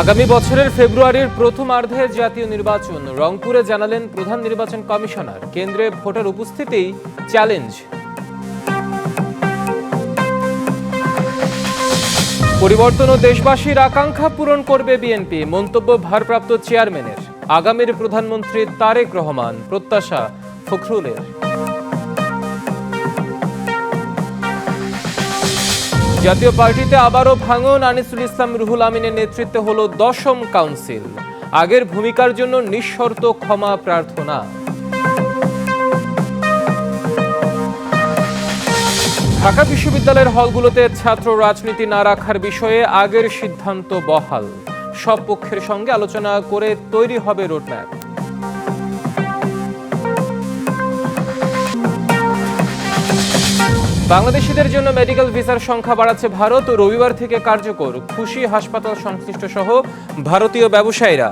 আগামী বছরের ফেব্রুয়ারির প্রথমার্ধে জাতীয় নির্বাচন। রংপুরে জানালেন প্রধান নির্বাচন কমিশনার। কেন্দ্রে ভোটার উপস্থিতি চ্যালেঞ্জ। পরিবর্তন ও দেশবাসীর আকাঙ্ক্ষা পূরণ করবে বিএনপি, মন্তব্য ভারপ্রাপ্ত চেয়ারম্যানের। আগামীর প্রধানমন্ত্রী তারেক রহমান, প্রত্যাশা ফখরুলের। জাতীয় পার্টিতে আবারও ভাঙন। আনিসুল ইসলাম রুহুল আমিনের নেতৃত্বে হল দশম কাউন্সিল। আগের ভূমিকার জন্য নিঃশর্ত ক্ষমা প্রার্থনা। ঢাকা বিশ্ববিদ্যালয়ের হলগুলোতে ছাত্র রাজনীতি না রাখার বিষয়ে আগের সিদ্ধান্ত বহাল। সব পক্ষের সঙ্গে আলোচনা করে তৈরি হবে রোডম্যাপ। বাংলাদেশিদের জন্য মেডিকেল ভিসার সংখ্যা বাড়াচ্ছে ভারত রবিবার থেকে কার্যকর খুশি হাসপাতাল সংশ্লিষ্ট সহ ভারতীয় ব্যবসায়ীরা।